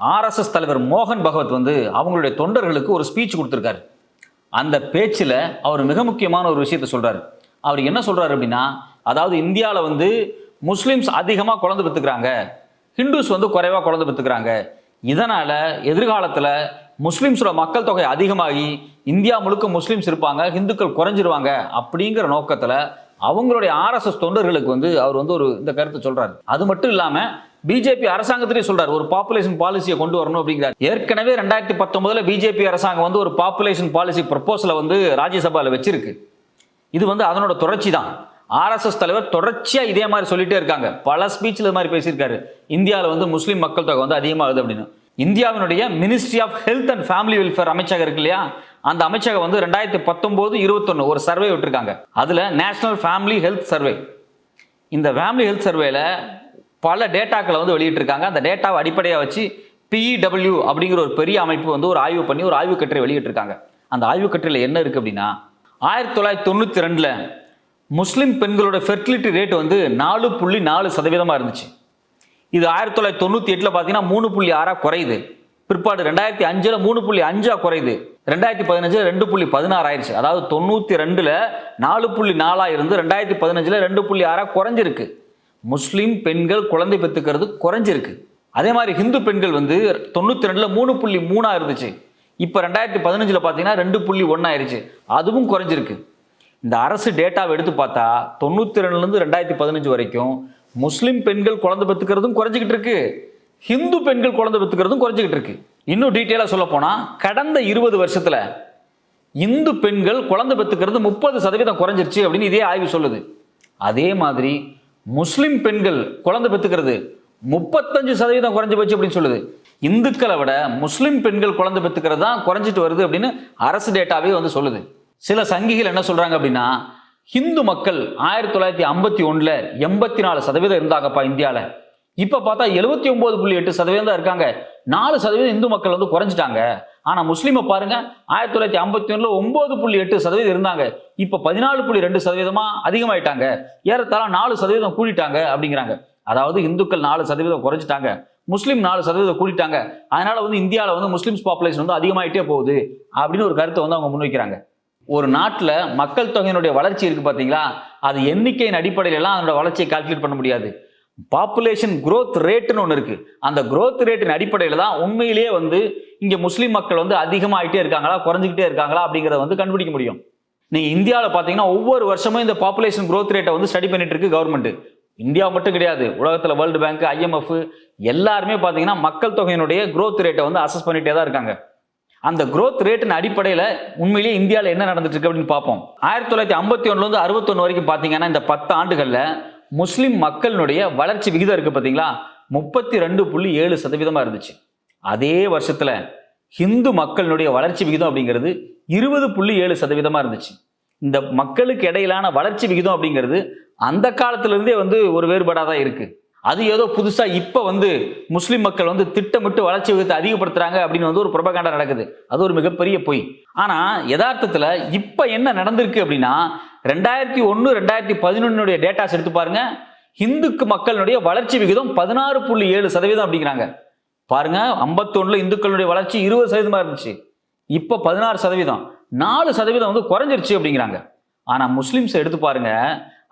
RSS தலைவர் மோகன் பகவத் வந்து அவங்களுடைய தொண்டர்களுக்கு ஒரு ஸ்பீச் கொடுத்துருக்காரு. அந்த பேச்சில் அவர் மிக முக்கியமான ஒரு விஷயத்தை சொல்கிறாரு அவர் என்ன சொல்கிறாரு அப்படின்னா அதாவது இந்தியாவில் வந்து முஸ்லீம்ஸ் அதிகமாக குழந்தை பெற்றுக்கிறாங்க ஹிந்துஸ் வந்து குறைவாக குழந்தை பெற்றுக்கிறாங்க இதனால் எதிர்காலத்தில் முஸ்லீம்ஸோட மக்கள் தொகை அதிகமாகி இந்தியா முழுக்க முஸ்லீம்ஸ் இருப்பாங்க ஹிந்துக்கள் குறைஞ்சிருவாங்க அப்படிங்கிற நோக்கத்தில் அவங்களுடைய ஆர்எஸ்எஸ் தொண்டர்களுக்கு வந்து அவர் வந்து ஒரு இந்த கருத்தை சொல்கிறார் அது மட்டும் இல்லாமல் பிஜேபி அரசாங்கத்திலே சொல்றாரு ஒரு பாப்புலேஷன் பாலிசியை கொண்டு வரணும் அப்படிங்கிறார். ஏற்கனவே ரெண்டாயிரத்தி பத்தொன்பதுல பிஜேபி அரசாங்கம் வந்து ஒரு பாப்புலேஷன் பாலிசி ப்ரப்போசலை வந்து ராஜ்யசபாவில் வச்சிருக்கு. இது வந்து அதனோட தொடர்ச்சி தான் ஆர்எஸ்எஸ் தலைவர் தொடர்ச்சியா இதே மாதிரி சொல்லிட்டே இருக்காங்க. பல ஸ்பீச்சில் இது மாதிரி பேசியிருக்காரு. இந்தியாவில் வந்து முஸ்லீம் மக்கள் தொகை வந்து அதிகமாகுது அப்படின்னு. இந்தியாவினுடைய ministry of health and family welfare அமைச்சகம் இருக்கு இல்லையா? அந்த அமைச்சகம் வந்து ரெண்டாயிரத்தி பத்தொன்பது இருபத்தொன்னு ஒரு சர்வே விட்டுருக்காங்க. அதுல நேஷனல் ஃபேமிலி ஹெல்த் சர்வே இந்த ஃபேமிலி ஹெல்த் சர்வேல பல டேட்டாக்களை வந்து வெளியிட்டிருக்காங்க. அந்த டேட்டாவை அடிப்படையாக வச்சு பிஇடபிள்யூ அப்படிங்கிற ஒரு பெரிய அமைப்பு வந்து ஒரு ஆய்வு பண்ணி ஒரு ஆய்வு கட்டுரை வெளியிட்டிருக்காங்க. அந்த ஆய்வு கட்டுரையில் என்ன இருக்குது அப்படின்னா ஆயிரத்தி தொள்ளாயிரத்தி தொண்ணூற்றி ரெண்டில் முஸ்லீம் பெண்களோட ஃபெர்டிலிட்டி ரேட் வந்து நாலு புள்ளி நாலு சதவீதமாக இருந்துச்சு. இது ஆயிரத்தி தொள்ளாயிரத்தி தொண்ணூற்றி எட்டில் பார்த்தீங்கன்னா மூணு புள்ளி ஆறாக குறையுது. பிற்பாடு ரெண்டாயிரத்தி அஞ்சில் மூணு புள்ளி அஞ்சா குறையுது. ரெண்டாயிரத்தி பதினஞ்சில் ரெண்டு புள்ளி பதினாறு ஆயிடுச்சு அதாவது தொண்ணூற்றி ரெண்டில் நாலு புள்ளி நாலாக இருந்து ரெண்டாயிரத்தி பதினஞ்சில் ரெண்டு புள்ளி ஆறாக குறைஞ்சிருக்கு. முஸ்லீம் பெண்கள் குழந்தை பெற்றுக்கிறது குறைஞ்சிருக்கு. அதே மாதிரி ஹிந்து பெண்கள் வந்து தொண்ணூற்றி ரெண்டில் மூணு புள்ளி மூணா இருந்துச்சு. இப்போ ரெண்டாயிரத்தி பதினஞ்சில் பார்த்தீங்கன்னா ரெண்டு புள்ளி ஒன்றாயிருச்சு அதுவும் குறைஞ்சிருக்கு. இந்த அரசு டேட்டாவை எடுத்து பார்த்தா தொண்ணூற்றி ரெண்டுலேருந்து ரெண்டாயிரத்தி பதினஞ்சு வரைக்கும் முஸ்லீம் பெண்கள் குழந்தை பெற்றுக்கிறதும் குறைஞ்சிக்கிட்டு இருக்கு. ஹிந்து பெண்கள் குழந்தை பெற்றுக்கிறதும் குறைஞ்சிக்கிட்டு இருக்கு. இன்னும் டீட்டெயிலாக சொல்ல போனால் கடந்த இருபது வருஷத்தில் இந்து பெண்கள் குழந்தை பெற்றுக்கிறது முப்பது சதவீதம் குறைஞ்சிருச்சு அப்படின்னு இதே ஆய்வு சொல்லுது. அதே மாதிரி முஸ்லிம் பெண்கள் குழந்தை பெற்றுக்கிறது முப்பத்தஞ்சு சதவீதம் குறைஞ்சு போச்சு அப்படின்னு சொல்லுது. இந்துக்களை விட முஸ்லிம் பெண்கள் குழந்தை பெற்றுக்கிறது தான் குறைஞ்சிட்டு வருது அப்படின்னு அரசு டேட்டாவே வந்து சொல்லுது. சில சங்கிகள் என்ன சொல்கிறாங்க அப்படின்னா ஹிந்து மக்கள் ஆயிரத்தி தொள்ளாயிரத்தி ஐம்பத்தி ஒன்றில் எண்பத்தி நாலு சதவீதம் இருந்தாங்கப்பா இந்தியாவில் இப்போ பார்த்தா எழுபத்தி ஒம்பது புள்ளி எட்டு சதவீதம் தான் இருக்காங்க. நாலு சதவீதம் இந்து மக்கள் வந்து குறைஞ்சிட்டாங்க. ஆனால் முஸ்லீமை பாருங்க ஆயிரத்தி தொள்ளாயிரத்தி ஐம்பத்தி ஒன்றில் ஒன்பது புள்ளி எட்டு சதவீதம் இருந்தாங்க. இப்போ பதினாலு புள்ளி ரெண்டு சதவீதமாக அதிகமாயிட்டாங்க. ஏறத்தாழ நாலு சதவீதம் கூட்டிட்டாங்க அப்படிங்கிறாங்க. அதாவது இந்துக்கள் நாலு சதவீதம் குறைஞ்சிட்டாங்க. முஸ்லீம் நாலு சதவீதம் கூட்டிட்டாங்க அதனால வந்து இந்தியாவில் வந்து முஸ்லீம்ஸ் பாப்புலேஷன் வந்து அதிகமாயிட்டே போகுது அப்படின்னு ஒரு கருத்தை வந்து அவங்க முன்வைக்கிறாங்க. ஒரு நாட்டில் மக்கள் தொகையினுடைய வளர்ச்சி இருக்குது பார்த்தீங்களா அது எண்ணிக்கையின் அடிப்படையிலலாம் அதனோட வளர்ச்சியை கால்குலேட் பண்ண முடியாது. பாப்புலேஷன் குரோத் ரேட்டுன்னு ஒன்று இருக்குது அந்த க்ரோத் ரேட்டின் அடிப்படையில் தான் உண்மையிலேயே வந்து இங்கே முஸ்லீம் மக்கள் வந்து அதிகமாகிட்டே இருக்காங்களா குறைஞ்சிக்கிட்டே இருக்காங்களா அப்படிங்கிறத வந்து கண்டுபிடிக்க முடியும். நீங்கள் இந்தியாவில் பார்த்தீங்கன்னா ஒவ்வொரு வருஷமும் இந்த பாப்புலேஷன் குரோத் ரேட்டை வந்து ஸ்டடி பண்ணிட்டு இருக்கு கவர்மெண்ட் இந்தியா மட்டும் கிடையாது. உலகத்தில் வேர்ல்டு பேங்க் ஐஎம்எஃப் எல்லாருமே பார்த்தீங்கன்னா மக்கள் தொகையினுடைய க்ரோத் ரேட்டை வந்து அசஸ் பண்ணிகிட்டே தான் இருக்காங்க. அந்த க்ரோத் ரேட்டின் அடிப்படையில் உண்மையிலேயே இந்தியாவில் என்ன நடந்துட்டு இருக்கு அப்படின்னு பார்ப்போம். ஆயிரத்தி தொள்ளாயிரத்தி ஐம்பத்தி ஒன்றுலேருந்து அறுபத்தொன்று வரைக்கும் பார்த்தீங்கன்னா இந்த பத்து ஆண்டுகளில் முஸ்லிம் மக்களினுடைய வளர்ச்சி விகிதம் இருக்கு பார்த்தீங்களா முப்பத்தி ரெண்டு புள்ளி ஏழு சதவீதமாக இருந்துச்சு. அதே வருஷத்தில் ஹிந்து மக்களினுடைய வளர்ச்சி விகிதம் அப்படிங்கிறது இருபது புள்ளி ஏழு சதவீதமாக இருந்துச்சு. இந்த மக்களுக்கு இடையிலான வளர்ச்சி விகிதம் அப்படிங்கிறது அந்த காலத்திலிருந்தே வந்து ஒரு வேறுபாடாக தான் இருக்கு. அது ஏதோ புதுசா இப்ப வந்து முஸ்லிம் மக்கள் வந்து திட்டமிட்டு வளர்ச்சி விகிதத்தை அதிகப்படுத்துறாங்க அப்படின்னு வந்து ஒரு புரபகாண்டா நடக்குது. அது ஒரு மிகப்பெரிய பொய். ஆனா யதார்த்தத்துல இப்ப என்ன நடந்திருக்கு அப்படின்னா ரெண்டாயிரத்தி ஒன்று ரெண்டாயிரத்தி பதினொன்னுடைய டேட்டாஸ் எடுத்து பாருங்க. இந்துக்கு மக்களுடைய வளர்ச்சி விகிதம் பதினாறு புள்ளி ஏழு சதவீதம் அப்படிங்கிறாங்க. பாருங்க ஐம்பத்தொன்னுல இந்துக்களுடைய வளர்ச்சி இருபது சதவீதமா இருந்துச்சு. இப்போ பதினாறு சதவீதம். நாலு சதவீதம் வந்து குறைஞ்சிருச்சு அப்படிங்கிறாங்க. ஆனால் முஸ்லீம்ஸ் எடுத்து பாருங்க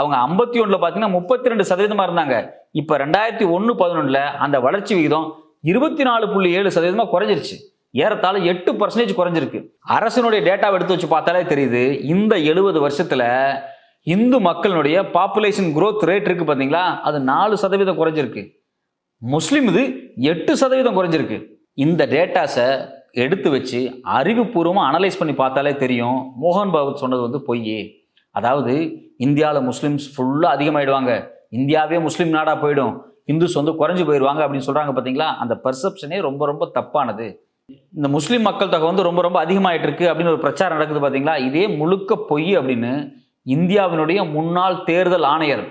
அவங்க ஐம்பத்தி ஒன்றில் பார்த்தீங்கன்னா முப்பத்தி ரெண்டு சதவீதமாக இருந்தாங்க. இப்போ ரெண்டாயிரத்தி ஒன்று பதினொன்றில் அந்த வளர்ச்சி விகிதம் இருபத்தி நாலு புள்ளி ஏழு சதவீதமாக குறைஞ்சிருச்சு. ஏறத்தாழ எட்டு பர்சன்டேஜ் குறைஞ்சிருக்கு. அரசனுடைய டேட்டாவை எடுத்து வச்சு பார்த்தாலே தெரியுது இந்த எழுபது வருஷத்துல இந்து மக்களுடைய பாப்புலேஷன் குரோத் ரேட் இருக்கு பார்த்தீங்களா அது நாலு சதவீதம் குறைஞ்சிருக்கு. முஸ்லீம் இது எட்டு சதவீதம் குறைஞ்சிருக்கு. இந்த டேட்டாஸை எடுத்து வச்சு அறிவுபூர்வமாக அனலைஸ் பண்ணி பார்த்தாலே தெரியும். மோகன் பாபு சொன்னது வந்து பொய் அதாவது இந்தியாவில் முஸ்லீம்ஸ் ஃபுல்லாக அதிகமாயிடுவாங்க. இந்தியாவே முஸ்லீம் நாடாக போயிடும். இந்துஸ் வந்து குறைஞ்சு போயிடுவாங்க அப்படின்னு சொல்கிறாங்க பார்த்தீங்களா அந்த பர்செப்ஷனே ரொம்ப ரொம்ப தப்பானது. இந்த முஸ்லீம் மக்கள் தொகை வந்து ரொம்ப ரொம்ப அதிகமாயிட்டு இருக்கு அப்படின்னு ஒரு பிரச்சாரம் நடக்குது பார்த்தீங்களா இதே முழுக்க பொய் அப்படின்னு இந்தியாவினுடைய முன்னாள் தேர்தல் ஆணையர்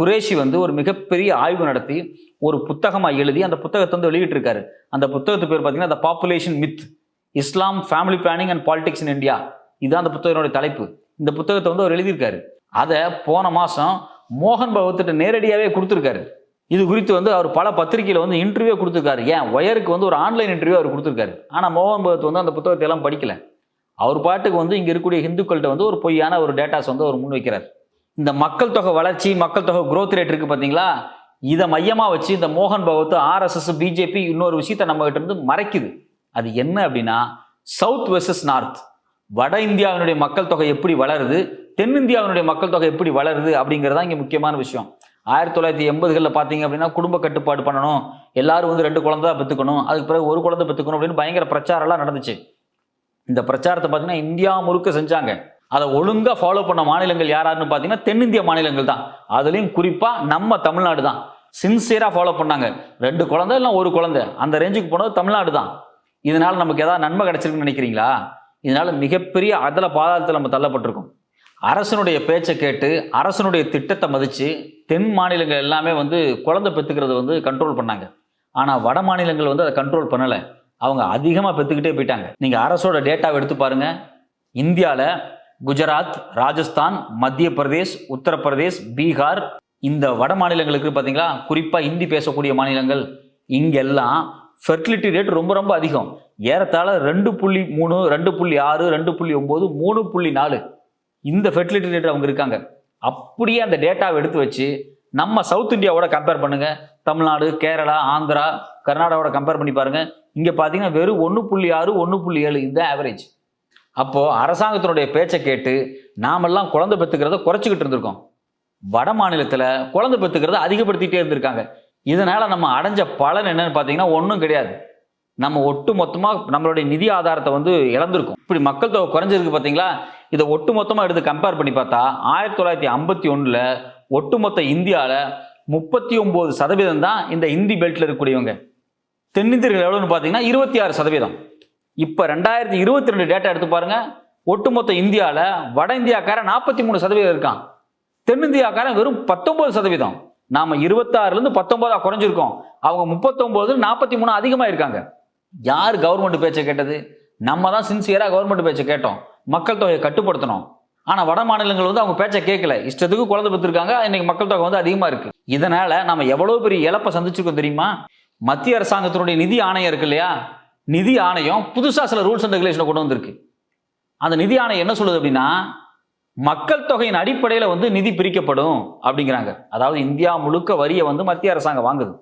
குரேஷி வந்து ஒரு மிகப்பெரிய ஆய்வு நடத்தி ஒரு புத்தகமாக எழுதி அந்த புத்தகத்தை வந்து வெளியிட்டிருக்காரு. அந்த புத்தகத்து பேர் பார்த்தீங்கன்னா the population myth Islam family planning and politics in India இதுதான் அந்த புத்தகத்தினுடைய தலைப்பு. இந்த புத்தகத்தை வந்து அவர் எழுதியிருக்காரு. அதை போன மாதம் மோகன் பகவத்திட்ட நேரடியாகவே கொடுத்துருக்காரு. இது குறித்து வந்து அவர் பல பத்திரிகையில் வந்து இன்டர்வியூ கொடுத்துருக்காரு. ஏன்? ஒயருக்கு வந்து ஒரு ஆன்லைன் இன்டர்வியூ அவர் கொடுத்துருக்காரு. ஆனால் மோகன் பகத் வந்து அந்த புத்தகத்தை எல்லாம் படிக்கல. அவர் பாட்டுக்கு வந்து இங்கே இருக்கக்கூடிய ஹிந்துக்கள்கிட்ட வந்து ஒரு பொய்யான ஒரு டேட்டாஸ் வந்து அவர் முன்வைக்கிறார் இந்த மக்கள் தொகை வளர்ச்சி மக்கள் தொகை குரோத் ரேட் இருக்குது பார்த்தீங்களா இதை மையமாக வச்சு இந்த மோகன் பகவத் ஆர்எஸ்எஸ் பிஜேபி இன்னொரு விஷயத்த நம்மகிட்ட இருந்து மறைக்குது. அது என்ன அப்படின்னா சவுத் வெர்சஸ் நார்த் வட இந்தியாவினுடைய மக்கள் தொகை எப்படி வளருது? தென்னிந்தியாவினுடைய மக்கள் தொகை எப்படி வளருது அப்படிங்கிறது இங்கே முக்கியமான விஷயம். ஆயிரத்தி தொள்ளாயிரத்தி எண்பதுகளில் பார்த்தீங்க அப்படின்னா குடும்ப கட்டுப்பாடு பண்ணணும். எல்லாரும் வந்து ரெண்டு குழந்தை தான் பெற்றுக்கணும் அதுக்கு பிறகு ஒரு குழந்தை பெற்றுக்கணும் அப்படின்னு பயங்கர பிரச்சாரம்லாம் நடந்துச்சு. இந்த பிரச்சாரத்தை பார்த்தீங்கன்னா இந்தியா முழுக்க செஞ்சாங்க. அதை ஒழுங்காக ஃபாலோ பண்ண மாநிலங்கள் யாராருன்னு பார்த்தீங்கன்னா தென்னிந்திய மாநிலங்கள் தான். அதுலேயும் குறிப்பாக நம்ம தமிழ்நாடு தான். சின்சியராக ஃபாலோ பண்ணாங்க. ரெண்டு குழந்தை இல்லை ஒரு குழந்தை. அந்த ரேஞ்சுக்கு போனது தமிழ்நாடு தான். இதனால் நமக்கு ஏதாவது நன்மை கிடைச்சிருக்குன்னு நினைக்கிறீங்களா? இதனால் மிகப்பெரிய அதல பாதாளத்தில் நம்ம தள்ளப்பட்டிருக்கோம். அரசனுடைய பேச்சை கேட்டு அரசனுடைய திட்டத்தை மதித்து தென் மாநிலங்கள் எல்லாமே வந்து குழந்தை பெற்றுக்கிறது வந்து கண்ட்ரோல் பண்ணாங்க. ஆனால் வட மாநிலங்கள் வந்து அதை கண்ட்ரோல் பண்ணலை. அவங்க அதிகமாக பெற்றுக்கிட்டே போயிட்டாங்க. நீங்கள் அரசோட டேட்டாவை எடுத்து பாருங்கள் இந்தியாவில் குஜராத் ராஜஸ்தான் மத்திய பிரதேஷ் உத்தரப்பிரதேஷ் பீகார் இந்த வட மாநிலங்களுக்கு பார்த்தீங்களா குறிப்பாக ஹிந்தி பேசக்கூடிய மாநிலங்கள் இங்கெல்லாம் ஃபெர்டிலிட்டி ரேட் ரொம்ப ரொம்ப அதிகம். ஏறத்தாழ ரெண்டு புள்ளி மூணு ரெண்டு புள்ளி ஆறு ரெண்டு புள்ளி ஒம்பது மூணு புள்ளி நாலு. இந்த ஃபெர்டிலிட்டி ரேட் அவங்க இருக்காங்க. அப்படியே அந்த டேட்டாவை எடுத்து வச்சு நம்ம சவுத் இந்தியாவோட கம்பேர் பண்ணுங்க. தமிழ்நாடு கேரளா ஆந்திரா கர்நாடகாவோட கம்பேர் பண்ணி பாருங்க. இங்கே பார்த்தீங்கன்னா வெறும் ஒன்று புள்ளி ஆறு ஒன்று புள்ளி ஏழு இதுதான் ஆவரேஜ் அப்போது அரசாங்கத்தினுடைய பேச்சை கேட்டு நாமெல்லாம் குழந்தை பெற்றுக்கிறத குறைச்சிக்கிட்டு இருந்திருக்கோம். வட மாநிலத்தில் குழந்தை பெற்றுக்கிறத அதிகப்படுத்திட்டே இருந்திருக்காங்க. இதனால நம்ம அடைஞ்ச பலன் என்னன்னு பார்த்தீங்கன்னா ஒன்றும் கிடையாது. நம்ம ஒட்டு மொத்தமாக நம்மளுடைய நிதி ஆதாரத்தை வந்து இழந்திருக்கும். இப்படி மக்கள் தொகை குறைஞ்சிருக்கு பார்த்தீங்களா இதை ஒட்டு மொத்தமாக எடுத்து கம்பேர் பண்ணி பார்த்தா ஆயிரத்தி தொள்ளாயிரத்தி ஐம்பத்தி ஒன்றில் ஒட்டுமொத்த இந்தியாவில் முப்பத்தி ஒம்பது சதவீதம் தான் இந்த இந்தி பெல்ட்டில் இருக்கக்கூடியவங்க. தென்னிந்தியர்கள் எவ்வளோன்னு பார்த்தீங்கன்னா இருபத்தி ஆறு சதவீதம். இப்போ ரெண்டாயிரத்தி இருபத்தி ரெண்டு டேட்டா எடுத்து பாருங்கள் ஒட்டுமொத்த இந்தியாவில் வட இந்தியாக்காரன் நாற்பத்தி மூணு சதவீதம் இருக்கான். தென்னிந்தியாக்காரன் வெறும் பத்தொன்பது சதவீதம். நாம் இருபத்தாறுலேருந்து பத்தொன்பதா குறைஞ்சிருக்கோம். அவங்க முப்பத்தொம்போது நாற்பத்தி மூணு அதிகமாக இருக்காங்க யார் கவர்மெண்ட் பேச்சை கேட்டது? நம்ம தான் சின்சியராக கவர்மெண்ட் பேச்சை கேட்டோம். மக்கள் தொகையை கட்டுப்படுத்தணும். ஆனால் வட மாநிலங்கள் வந்து அவங்க பேச்சை கேட்கல. இஷ்டத்துக்கு குழந்தை பெற்றிருக்காங்க. இன்னைக்கு மக்கள் தொகை வந்து அதிகமாக இருக்கு. இதனால நம்ம எவ்வளோ பெரிய இழப்பை சந்திச்சிருக்கோம் தெரியுமா? மத்திய அரசாங்கத்தினுடைய நிதி ஆணையம் இருக்கு இல்லையா? நிதி ஆணையம் புதுசாக சில ரூல்ஸ் அண்ட் ரெகுலேஷனை கொண்டு வந்திருக்கு. அந்த நிதி ஆணையம் என்ன சொல்லுது அப்படின்னா மக்கள் தொகையின் அடிப்படையில் வந்து நிதி பிரிக்கப்படும் அப்படிங்கிறாங்க. அதாவது இந்தியா முழுக்க வரியை வந்து மத்திய அரசாங்கம் வாங்குது.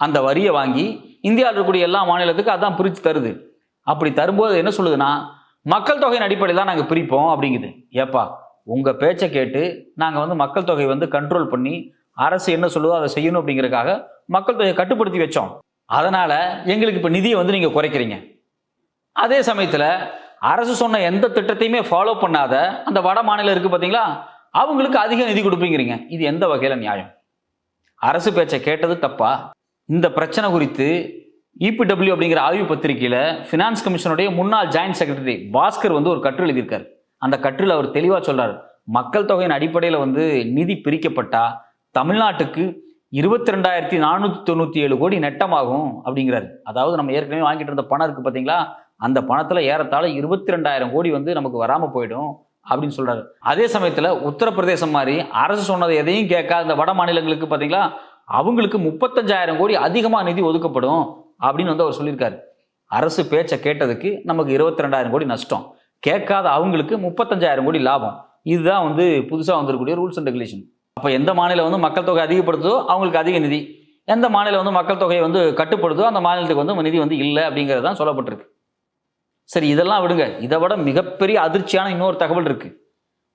அந்த வரியை வாங்கி இந்தியாவில் இருக்கக்கூடிய எல்லா மாநிலத்துக்கும் அதான் பிரித்து தருது. அப்படி தரும்போது என்ன சொல்லுதுன்னா மக்கள் தொகையின் அடிப்படையில் தான் நாங்கள் பிரிப்போம் அப்படிங்குது. ஏப்பா உங்கள் பேச்சை கேட்டு நாங்கள் வந்து மக்கள் தொகை வந்து கண்ட்ரோல் பண்ணி அரசு என்ன சொல்லுதோ அதை செய்யணும் அப்படிங்கிறதுக்காக மக்கள் தொகையை கட்டுப்படுத்தி வச்சோம். அதனால் எங்களுக்கு இப்போ நிதியை வந்து நீங்கள் குறைக்கிறீங்க. அதே சமயத்தில் அரசு சொன்ன எந்த திட்டத்தையுமே ஃபாலோ பண்ணாத அந்த வட மாநிலம் இருக்குது பார்த்தீங்களா அவங்களுக்கு அதிக நிதி கொடுப்பீங்கிறீங்க. இது எந்த வகையில் நியாயம்? அரசு பேச்சை கேட்டது தப்பா? இந்த பிரச்சனை குறித்து இபிடபிள்யூ அப்படிங்கிற ஆய்வு பத்திரிகையில் ஃபினான்ஸ் கமிஷனுடைய முன்னாள் ஜாயின்ட் செக்ரட்டரி பாஸ்கர் வந்து ஒரு கட்டுரை எழுதியிருக்கார். அந்த கட்டுரையில் அவர் தெளிவாக சொல்கிறார் மக்கள் தொகையின் அடிப்படையில் வந்து நிதி பிரிக்கப்பட்டால் தமிழ்நாட்டுக்கு இருபத்தி ரெண்டாயிரத்தி நானூற்றி தொண்ணூற்றி ஏழு கோடி நெட்டமாகும் அப்படிங்கிறாரு. அதாவது நம்ம ஏற்கனவே வாங்கிட்டு இருந்த பணம் இருக்குது பார்த்தீங்களா அந்த பணத்தில் ஏறத்தாழ இருபத்தி ரெண்டாயிரம் கோடி வந்து நமக்கு வராமல் போயிடும் அப்படின்னு சொல்கிறாரு அதே சமயத்தில் உத்தரப்பிரதேசம் மாதிரி அரசு சொன்னதை எதையும் கேட்காத இந்த வட மாநிலங்களுக்கு பார்த்தீங்களா அவங்களுக்கு முப்பத்தஞ்சாயிரம் கோடி அதிகமாக நிதி ஒதுக்கப்படும். அப்படின்னு வந்து அவர் சொல்லியிருக்காரு. அரசு பேச்சை கேட்டதுக்கு நமக்கு இருபத்தி ரெண்டாயிரம் கோடி நஷ்டம். கேட்காத அவங்களுக்கு முப்பத்தஞ்சாயிரம் கோடி லாபம். இதுதான் வந்து புதுசாக வந்திருக்கக்கூடிய ரூல்ஸ் அண்ட் ரெகுலேஷன். அப்போ எந்த மாநிலம் வந்து மக்கள் தொகை அதிகப்படுத்துதோ அவங்களுக்கு அதிக நிதி. எந்த மாநிலம் வந்து மக்கள் தொகையை வந்து கட்டுப்படுதோ அந்த மாநிலத்துக்கு வந்து நிதி வந்து இல்லை அப்படிங்கிறது தான் சொல்லப்பட்டிருக்கு. சரி இதெல்லாம் விடுங்க. இதை விட மிகப்பெரிய அதிர்ச்சியான இன்னொரு தகவல் இருக்குது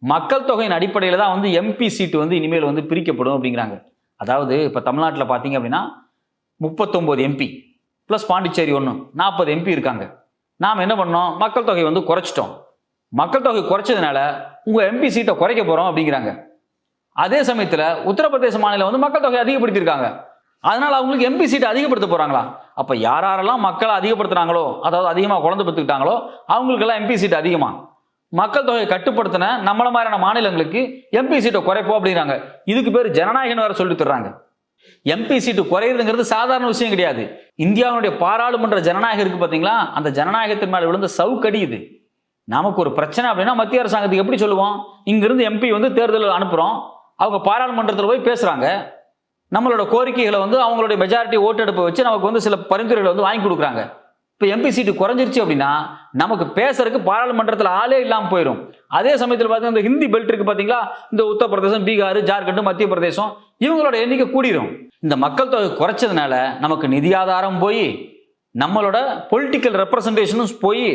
மக்கள் தொகையின் அடிப்படையில் தான் வந்து எம்பி சீட்டு வந்து இனிமேல் வந்து பிரிக்கப்படும் அப்படிங்கிறாங்க. அதாவது இப்போ தமிழ்நாட்டில் பார்த்தீங்க அப்படின்னா முப்பத்தொம்போது எம்பி ப்ளஸ் பாண்டிச்சேரி ஒன்று நாற்பது எம்பி இருக்காங்க. நாம் என்ன பண்ணோம்? மக்கள் தொகை வந்து குறைச்சிட்டோம். மக்கள் தொகை குறைச்சதுனால உங்கள் எம்பி சீட்டை குறைக்க போகிறோம் அப்படிங்கிறாங்க. அதே சமயத்தில் உத்தரப்பிரதேச மாநிலம் வந்து மக்கள் தொகை அதிகப்படுத்தியிருக்காங்க. அதனால் அவங்களுக்கு எம்பி சீட்டை அதிகப்படுத்த போகிறாங்களா அப்போ யார் யாரெல்லாம் மக்களை அதிகப்படுத்துகிறாங்களோ அதாவது அதிகமாக குழந்தை பெற்றுக்கிட்டாங்களோ அவங்களுக்கெல்லாம் எம்பி சீட் அதிகமாக மக்கள் தொகையை கட்டுப்படுத்தின நம்மள மாதிரியான மாநிலங்களுக்கு எம்பி சீட்டை குறைப்போம் அப்படிங்கிறாங்க. இதுக்கு பேர் ஜனநாயகன் வேறு சொல்லி தர்றாங்க. எம்பி சீட்டு குறையுதுங்கிறது சாதாரண விஷயம் கிடையாது. இந்தியாவுடைய பாராளுமன்ற ஜனநாயகம் இருக்கு பார்த்தீங்களா அந்த ஜனநாயகத்தின் மேலே விழுந்த சவுக்கடி இது. நமக்கு ஒரு பிரச்சனை அப்படின்னா மத்திய அரசாங்கத்துக்கு எப்படி சொல்லுவோம்? இங்கிருந்து எம்பி வந்து தேர்தலில் அனுப்புகிறோம் அவங்க பாராளுமன்றத்தில் போய் பேசுகிறாங்க நம்மளோட கோரிக்கைகளை வந்து அவங்களுடைய மெஜாரிட்டி ஓட்டெடுப்பை வச்சு நமக்கு வந்து சில பரிந்துரைகளை வந்து வாங்கி கொடுக்குறாங்க. இப்போ எம்பி சீட்டு குறைஞ்சிருச்சு அப்படின்னா நமக்கு பேசுறதுக்கு பாராளுமன்றத்தில் ஆளே இல்லாமல் போயிடும் அதே சமயத்தில் பார்த்தீங்கன்னா இந்த ஹிந்தி பெல்ட் இருக்கு பார்த்தீங்களா இந்த உத்தரப்பிரதேசம் பீகார் ஜார்க்கண்ட் மத்திய பிரதேசம் இவங்களோட எண்ணிக்கை கூடிரும். இந்த மக்கள் தொகை குறைச்சதுனால நமக்கு நிதி ஆதாரம் போய் நம்மளோட பொலிட்டிக்கல் ரெப்ரசன்டேஷனும் போய்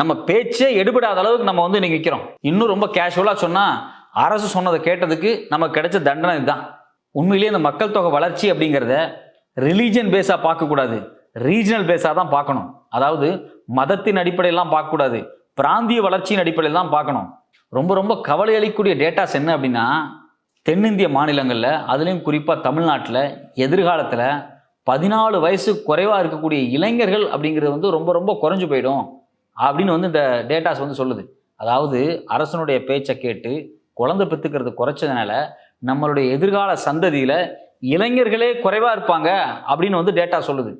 நம்ம பேச்சே எடுபடாத அளவுக்கு நம்ம வந்து இன்னைக்கு நிற்கிறோம் இன்னும் ரொம்ப கேஷுவலாக சொன்னால் அரசு சொன்னதை கேட்டதுக்கு நமக்கு கிடைச்ச தண்டனை இதுதான். உண்மையிலேயே இந்த மக்கள் தொகை வளர்ச்சி அப்படிங்கிறத ரிலீஜன் பேஸாக பார்க்கக்கூடாது. ரீஜனல் பேஸாக தான் பார்க்கணும். அதாவது மதத்தின் அடிப்படையெல்லாம் பார்க்கக்கூடாது. பிராந்திய வளர்ச்சியின் அடிப்படையில் தான் பார்க்கணும். ரொம்ப ரொம்ப கவலை அளிக்கக்கூடிய டேட்டாஸ் என்ன அப்படின்னா தென்னிந்திய மாநிலங்களில் அதுலேயும் குறிப்பாக தமிழ்நாட்டில் எதிர்காலத்தில் பதினாலு வயசு குறைவாக இருக்கக்கூடிய இளைஞர்கள் அப்படிங்கிறது வந்து ரொம்ப ரொம்ப குறைஞ்சு போயிடும் அப்படின்னு வந்து இந்த டேட்டாஸ் வந்து சொல்லுது. அதாவது அரசனுடைய பேச்சை கேட்டு குழந்தை பெற்றுக்கிறது குறைச்சதுனால நம்மளுடைய எதிர்கால சந்ததியில் இளைஞர்களே குறைவாக இருப்பாங்க அப்படின்னு வந்து டேட்டா சொல்லுது.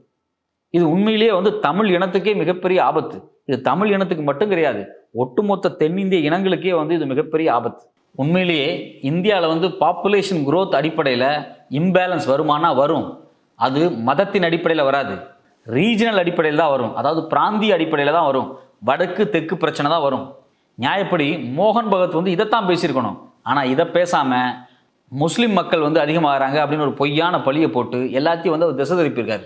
இது உண்மையிலேயே வந்து தமிழ் இனத்துக்கே மிகப்பெரிய ஆபத்து. இது தமிழ் இனத்துக்கு மட்டும் கிடையாது ஒட்டுமொத்த தென்னிந்திய இனங்களுக்கே வந்து இது மிகப்பெரிய ஆபத்து. உண்மையிலேயே இந்தியாவில் வந்து பாப்புலேஷன் குரோத் அடிப்படையில் இம்பேலன்ஸ் வருமானா வரும். அது மதத்தின் அடிப்படையில் வராது. ரீஜனல் அடிப்படையில் தான் வரும். அதாவது பிராந்திய அடிப்படையில் தான் வரும். வடக்கு தெற்கு பிரச்சனை தான் வரும். நியாயப்படி மோகன் பகத் வந்து இதைத்தான் பேசியிருக்கணும். ஆனால் இதை பேசாமல் முஸ்லீம் மக்கள் வந்து அதிகமாகறாங்க அப்படின்னு ஒரு பொய்யான பழியை போட்டு எல்லாத்தையும் வந்து அவர் திசை திருப்பியிருக்காரு.